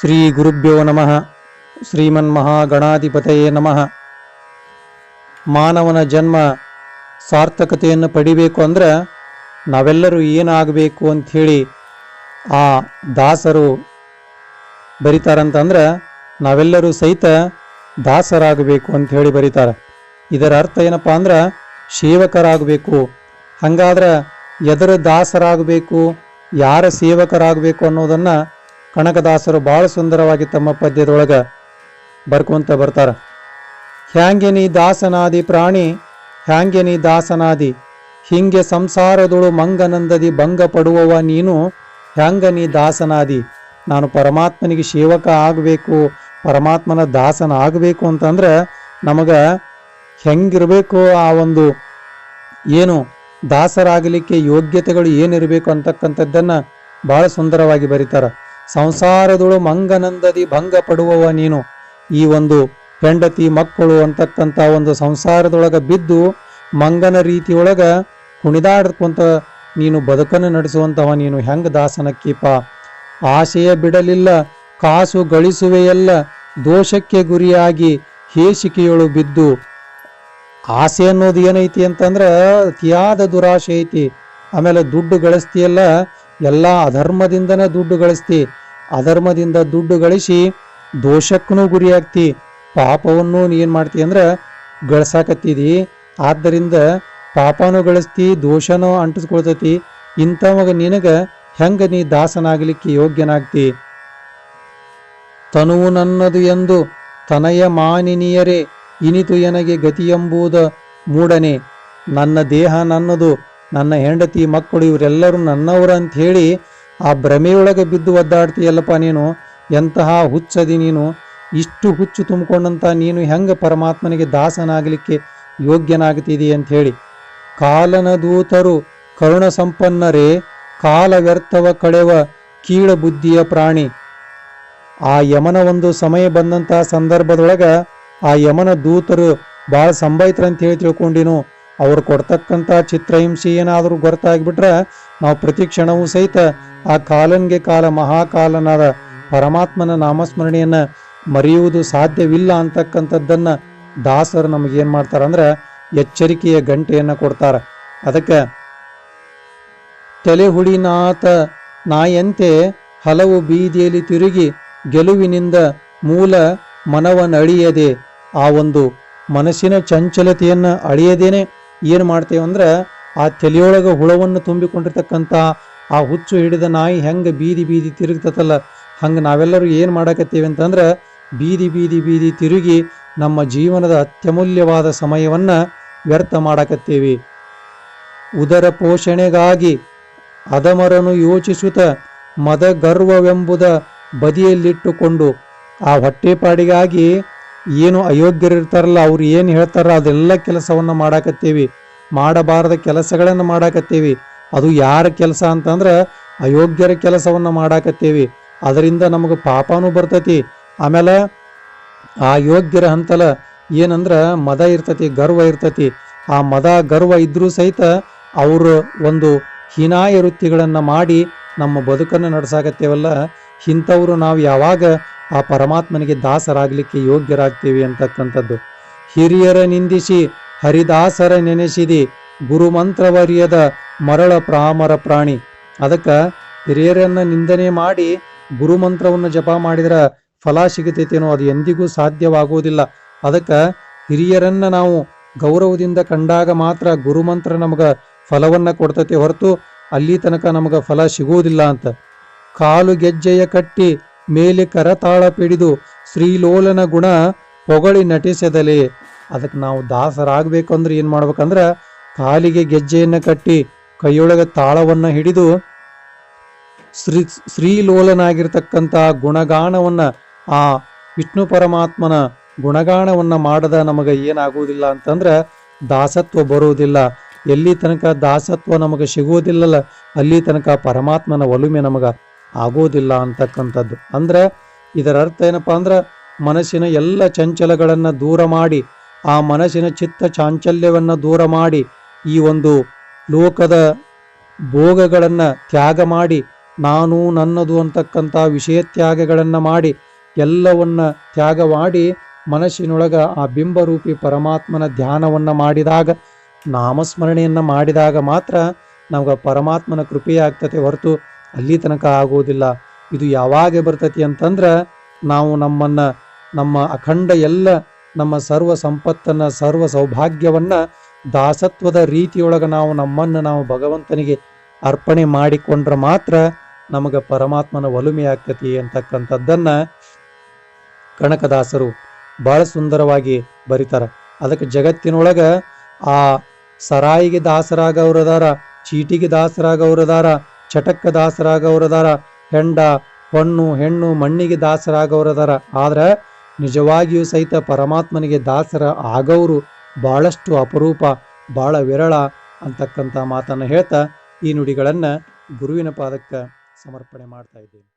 ಶ್ರೀ ಗುರುಭ್ಯೋ ನಮಃ. ಶ್ರೀಮನ್ ಶ್ರೀಮನ್ಮಹಾಗಣಾಧಿಪತಯೇ ನಮಃ. ಮಾನವನ ಜನ್ಮ ಸಾರ್ಥಕತೆಯನ್ನು ಪಡಿಬೇಕು ಅಂದ್ರೆ ನಾವೆಲ್ಲರೂ ಏನಾಗಬೇಕು ಅಂಥೇಳಿ ಆ ದಾಸರು ಬರಿತಾರಂತಂದ್ರೆ ನಾವೆಲ್ಲರೂ ಸಹಿತ ದಾಸರಾಗಬೇಕು ಅಂಥೇಳಿ ಬರೀತಾರೆ. ಇದರ ಅರ್ಥ ಏನಪ್ಪ ಅಂದ್ರೆ ಸೇವಕರಾಗಬೇಕು. ಹಂಗಾದ್ರೆ ಎದರ ದಾಸರಾಗಬೇಕು, ಯಾರ ಸೇವಕರಾಗಬೇಕು ಅನ್ನೋದನ್ನು ಕನಕದಾಸರು ಭಾಳ ಸುಂದರವಾಗಿ ತಮ್ಮ ಪದ್ಯದೊಳಗೆ ಬರ್ಕೊಂತ ಬರ್ತಾರೆ. ಹ್ಯಾಂಗೆ ನೀ ದಾಸನಾದಿ ಪ್ರಾಣಿ ಹ್ಯಾಂಗೆ ನೀ ದಾಸನಾದಿ, ಹಿಂಗೆ ಸಂಸಾರದೊಳು ಮಂಗನಂದದಿ ಭಂಗ ಪಡುವವ ನೀನು ಹ್ಯಾಂಗ ನೀ ದಾಸನಾದಿ, ನಾನು ಪರಮಾತ್ಮನಿಗೆ ಸೇವಕ ಆಗಬೇಕು, ಪರಮಾತ್ಮನ ದಾಸನ ಆಗಬೇಕು ಅಂತಂದ್ರೆ ನಮಗೆ ಹೆಂಗಿರಬೇಕು ಆ ಒಂದು ಏನು ದಾಸರಾಗಲಿಕ್ಕೆ ಯೋಗ್ಯತೆಗಳು ಏನಿರಬೇಕು ಅಂತಕ್ಕಂಥದ್ದನ್ನು ಬಹಳ ಸುಂದರವಾಗಿ ಬರೀತಾರೆ. ಸಂಸಾರದೊಳು ಮಂಗನಂದದಿ ಭಂಗ ಪಡುವವ ನೀನು. ಈ ಒಂದು ಹೆಂಡತಿ ಮಕ್ಕಳು ಅಂತಕ್ಕಂಥ ಒಂದು ಸಂಸಾರದೊಳಗೆ ಬಿದ್ದು ಮಂಗನ ರೀತಿಯೊಳಗ ಕುಣಿದಾಡ್ಕೊಂತ ನೀನು ಬದುಕನ್ನು ನಡೆಸುವಂತವ ನೀನು ಹೆಂಗ ದಾಸನಕ್ಕೀಪ ಆಶೆಯ ಬಿಡಲಿಲ್ಲ, ಕಾಸು ಗಳಿಸುವೆಯಲ್ಲ ದೋಷಕ್ಕೆ ಗುರಿಯಾಗಿ ಹೇಸಿಕೆಯೊಳು ಬಿದ್ದು. ಆಸೆ ಅನ್ನೋದು ಏನೈತಿ ಅಂತಂದ್ರೆ ಅತಿಯಾದ ದುರಾಶೆ ಐತಿ. ಆಮೇಲೆ ದುಡ್ಡು ಗಳಿಸ್ತೀಯಲ್ಲ ಎಲ್ಲ ಅಧರ್ಮದಿಂದನೇ ದುಡ್ಡು ಗಳಿಸ್ತಿ, ಅಧರ್ಮದಿಂದ ದುಡ್ಡು ಗಳಿಸಿ ದೋಷಕ್ಕೂ ಗುರಿಯಾಗ್ತಿ, ಪಾಪವನ್ನು ಏನು ಮಾಡ್ತಿ ಅಂದ್ರೆ ಗಳಿಸಾಕತ್ತಿದಿ. ಆದ್ದರಿಂದ ಪಾಪನೂ ಗಳಿಸ್ತಿ, ದೋಷನೂ ಅಂಟಿಸ್ಕೊಳ್ತೈತಿ. ಇಂಥವಾಗ ನಿನಗೆ ಹೆಂಗ ನೀ ದಾಸನಾಗಲಿಕ್ಕೆ ಯೋಗ್ಯನಾಗ್ತಿ? ತನುವು ನನ್ನದು ಎಂದು ತನಯ ಮಾನಿನಿಯರೇ, ಇನಿತು ಎನಗೆ ಗತಿಯೆಂಬುದ ಮೂಡನೆ. ನನ್ನ ದೇಹ ನನ್ನದು ನನ್ನ ಹೆಂಡತಿ, ಮಕ್ಕಳು, ಇವರೆಲ್ಲರೂ ನನ್ನವರು ಅಂತ ಹೇಳಿ ಆ ಭ್ರಮೆಯೊಳಗೆ ಬಿದ್ದು ಒದ್ದಾಡ್ತೀಯಲ್ಲಪ್ಪ ನೀನು. ಎಂತಹ ಹುಚ್ಚದಿ ನೀನು. ಇಷ್ಟು ಹುಚ್ಚು ತುಂಬಿಕೊಂಡಂತ ನೀನು ಹೆಂಗೆ ಪರಮಾತ್ಮನಿಗೆ ದಾಸನಾಗಲಿಕ್ಕೆ ಯೋಗ್ಯನಾಗ್ತಿದಿ ಅಂತ ಹೇಳಿ. ಕಾಲನ ದೂತರು ಕರುಣ ಸಂಪನ್ನರೇ, ಕಾಲ ವ್ಯರ್ಥವ ಕಳೆವ ಕೀಳ ಬುದ್ಧಿಯ ಪ್ರಾಣಿ. ಆ ಯಮನ ಒಂದು ಸಮಯ ಬಂದಂತಹ ಸಂದರ್ಭದೊಳಗ ಆ ಯಮನ ದೂತರು ಭಾಳ ಅಂತ ಹೇಳಿ ತಿಳ್ಕೊಂಡಿನು. ಅವ್ರು ಕೊಡ್ತಕ್ಕಂಥ ಚಿತ್ರಹಿಂಸೆ ಏನಾದರೂ ಗೊತ್ತಾಗ್ಬಿಟ್ರೆ ನಾವು ಪ್ರತಿ ಕ್ಷಣವೂ ಸಹಿತ ಆ ಕಾಲನ್ಗೆ ಕಾಲ ಮಹಾಕಾಲನಾದ ಪರಮಾತ್ಮನ ನಾಮಸ್ಮರಣೆಯನ್ನು ಮರೆಯುವುದು ಸಾಧ್ಯವಿಲ್ಲ ಅಂತಕ್ಕಂಥದ್ದನ್ನು ದಾಸರು ನಮಗೇನು ಮಾಡ್ತಾರೆ ಅಂದ್ರೆ ಎಚ್ಚರಿಕೆಯ ಗಂಟೆಯನ್ನು ಕೊಡ್ತಾರೆ. ಅದಕ್ಕೆ ತಲೆಹುಳಿನಾಥ ನಾಯಂತೆ ಹಲವು ಬೀದಿಯಲ್ಲಿ ತಿರುಗಿ ಗೆಲುವಿನಿಂದ ಮೂಲ ಮನವನ್ನಳಿಯದೆ ಆ ಒಂದು ಮನಸ್ಸಿನ ಚಂಚಲತೆಯನ್ನು ಅಳಿಯದೇನೆ ಏನು ಮಾಡ್ತೇವೆ ಅಂದ್ರೆ ಆ ತಲೆಯೊಳಗೆ ಹುಳವನ್ನು ತುಂಬಿಕೊಂಡಿರ್ತಕ್ಕಂಥ ಆ ಹುಚ್ಚು ಹಿಡಿದ ನಾಯಿ ಹೆಂಗೆ ಬೀದಿ ಬೀದಿ ತಿರುಗ್ತತಲ್ಲ, ಹಂಗೆ ನಾವೆಲ್ಲರೂ ಏನು ಮಾಡಕತ್ತೇವೆ ಅಂತಂದ್ರೆ ಬೀದಿ ಬೀದಿ ಬೀದಿ ತಿರುಗಿ ನಮ್ಮ ಜೀವನದ ಅತ್ಯಮೂಲ್ಯವಾದ ಸಮಯವನ್ನು ವ್ಯರ್ಥ ಮಾಡಕತ್ತೇವೆ. ಉದರ ಪೋಷಣೆಗಾಗಿ ಅದಮರನು ಯೋಚಿಸುತ್ತ ಮದ ಗರ್ವವೆಂಬುದ ಬದಿಯಲ್ಲಿಟ್ಟುಕೊಂಡು ಆ ಹೊಟ್ಟೆಪಾಡಿಗಾಗಿ ಏನು ಅಯೋಗ್ಯರಿರ್ತಾರಲ್ಲ ಅವ್ರು ಏನು ಹೇಳ್ತಾರ ಅದೆಲ್ಲ ಕೆಲಸವನ್ನು ಮಾಡಾಕತ್ತೀವಿ. ಮಾಡಬಾರದ ಕೆಲಸಗಳನ್ನು ಮಾಡಾಕತ್ತೀವಿ. ಅದು ಯಾರ ಕೆಲಸ ಅಂತಂದ್ರೆ ಅಯೋಗ್ಯರ ಕೆಲಸವನ್ನು ಮಾಡಾಕತ್ತೀವಿ. ಅದರಿಂದ ನಮಗೆ ಪಾಪನೂ ಬರ್ತೈತಿ. ಆಮೇಲೆ ಆ ಯೋಗ್ಯರ ಹಂತಲ ಏನಂದ್ರೆ ಮದ ಇರ್ತತಿ, ಗರ್ವ ಇರ್ತತಿ. ಆ ಮದ, ಗರ್ವ ಇದ್ರೂ ಸಹಿತ ಅವರು ಒಂದು ಹೀನಾಯ ವೃತ್ತಿಗಳನ್ನು ಮಾಡಿ ನಮ್ಮ ಬದುಕನ್ನು ನಡೆಸಾಕತ್ತೇವಲ್ಲ, ಇಂಥವ್ರು ನಾವು ಯಾವಾಗ ಆ ಪರಮಾತ್ಮನಿಗೆ ದಾಸರಾಗಲಿಕ್ಕೆ ಯೋಗ್ಯರಾಗ್ತೀವಿ ಅಂತಕ್ಕಂಥದ್ದು. ಹಿರಿಯರ ನಿಂದಿಸಿ, ಹರಿದಾಸರ ನೆನೆಸಿದಿ, ಗುರುಮಂತ್ರವರಿಯದ ಮರಳ ಪ್ರಾಮರ ಪ್ರಾಣಿ. ಅದಕ್ಕೆ ಹಿರಿಯರನ್ನ ನಿಂದನೆ ಮಾಡಿ ಗುರುಮಂತ್ರವನ್ನು ಜಪ ಮಾಡಿದ್ರೆ ಫಲ ಸಿಗತೈತೇನೋ ಅದು ಎಂದಿಗೂ ಸಾಧ್ಯವಾಗುವುದಿಲ್ಲ. ಅದಕ್ಕೆ ಹಿರಿಯರನ್ನ ನಾವು ಗೌರವದಿಂದ ಕಂಡಾಗ ಮಾತ್ರ ಗುರುಮಂತ್ರ ನಮಗೆ ಫಲವನ್ನ ಕೊಡ್ತೈತಿ ಹೊರತು ಅಲ್ಲಿ ತನಕ ನಮಗೆ ಫಲ ಸಿಗುವುದಿಲ್ಲ ಅಂತ. ಕಾಲು ಗೆಜ್ಜೆಯ ಕಟ್ಟಿ ಮೇಲೆ ಕರತಾಳ ಪಿಡಿದು ಶ್ರೀಲೋಲನ ಗುಣ ಹೊಗಳಿ ನಟಿಸದಲೆ. ಅದಕ್ಕೆ ನಾವು ದಾಸರಾಗಬೇಕು ಅಂದ್ರೆ ಏನು ಮಾಡ್ಬೇಕಂದ್ರೆ ಕಾಲಿಗೆ ಗೆಜ್ಜೆಯನ್ನು ಕಟ್ಟಿ ಕೈಯೊಳಗೆ ತಾಳವನ್ನು ಹಿಡಿದು ಶ್ರೀ ಶ್ರೀಲೋಲನಾಗಿರ್ತಕ್ಕಂಥ ಗುಣಗಾನವನ್ನು ಆ ವಿಷ್ಣು ಪರಮಾತ್ಮನ ಗುಣಗಾನವನ್ನು ಮಾಡದ ನಮಗೆ ಏನಾಗುವುದಿಲ್ಲ ಅಂತಂದ್ರೆ ದಾಸತ್ವ ಬರುವುದಿಲ್ಲ. ಎಲ್ಲಿ ತನಕ ದಾಸತ್ವ ನಮಗೆ ಸಿಗುವುದಿಲ್ಲಲ್ಲ, ಅಲ್ಲಿ ತನಕ ಪರಮಾತ್ಮನ ಒಲುಮೆ ನಮಗೆ ಆಗೋದಿಲ್ಲ ಅಂತಕ್ಕಂಥದ್ದು. ಅಂದ್ರೆ ಇದರ ಅರ್ಥ ಏನಪ್ಪಾ ಅಂದ್ರೆ ಮನಸ್ಸಿನ ಎಲ್ಲ ಚಂಚಲಗಳನ್ನು ದೂರ ಮಾಡಿ, ಆ ಮನಸ್ಸಿನ ಚಿತ್ತ ಚಾಂಚಲ್ಯವನ್ನು ದೂರ ಮಾಡಿ, ಈ ಒಂದು ಲೋಕದ ಭೋಗಗಳನ್ನು ತ್ಯಾಗ ಮಾಡಿ, ನಾನು ನನ್ನದು ಅಂತಕ್ಕಂಥ ವಿಷಯ ತ್ಯಾಗಗಳನ್ನು ಮಾಡಿ, ಎಲ್ಲವನ್ನ ತ್ಯಾಗ ಮಾಡಿ ಮನಸ್ಸಿನೊಳಗ ಆ ಬಿಂಬರೂಪಿ ಪರಮಾತ್ಮನ ಧ್ಯಾನವನ್ನು ಮಾಡಿದಾಗ, ನಾಮಸ್ಮರಣೆಯನ್ನು ಮಾಡಿದಾಗ ಮಾತ್ರ ನಮ್ಗೆ ಪರಮಾತ್ಮನ ಕೃಪೆಯಾಗ್ತತೆ ಹೊರತು ಅಲ್ಲಿ ತನಕ ಆಗುವುದಿಲ್ಲ. ಇದು ಯಾವಾಗ ಬರ್ತೈತಿ ಅಂತಂದ್ರೆ ನಾವು ನಮ್ಮನ್ನ, ನಮ್ಮ ಅಖಂಡ ಎಲ್ಲ ನಮ್ಮ ಸರ್ವ ಸಂಪತ್ತನ್ನ, ಸರ್ವ ಸೌಭಾಗ್ಯವನ್ನ ದಾಸತ್ವದ ರೀತಿಯೊಳಗ ನಾವು ನಮ್ಮನ್ನು ನಾವು ಭಗವಂತನಿಗೆ ಅರ್ಪಣೆ ಮಾಡಿಕೊಂಡ್ರೆ ಮಾತ್ರ ನಮಗೆ ಪರಮಾತ್ಮನ ಒಲುಮೆ ಆಗ್ತತಿ ಅಂತಕ್ಕಂಥದ್ದನ್ನ ಕನಕದಾಸರು ಬಹಳ ಸುಂದರವಾಗಿ ಬರೀತಾರ. ಅದಕ್ಕೆ ಜಗತ್ತಿನೊಳಗ ಆ ಸರಾಯಿಗೆ ದಾಸರಾಗವ್ರದಾರ, ಚೀಟಿಗೆ ದಾಸರಾಗವ್ರದಾರ ಚಟಕ್ಕ ದಾಸರಾಗವರದಾರ ಹೆಂಡ ಹೊಣ್ಣು ಹೆಣ್ಣು, ಮಣ್ಣಿಗೆ ದಾಸರಾಗವರದಾರ. ಆದ್ರೆ ನಿಜವಾಗಿಯೂ ಸಹಿತ ಪರಮಾತ್ಮನಿಗೆ ದಾಸರ ಆಗವರು ಬಹಳಷ್ಟು ಅಪರೂಪ ಬಹಳ ವಿರಳ ಅಂತಕ್ಕಂಥ ಮಾತನ್ನು ಹೇಳ್ತಾ ಈ ನುಡಿಗಳನ್ನು ಗುರುವಿನ ಪಾದಕ್ಕೆ ಸಮರ್ಪಣೆ ಮಾಡ್ತಾ ಇದ್ದೇನೆ.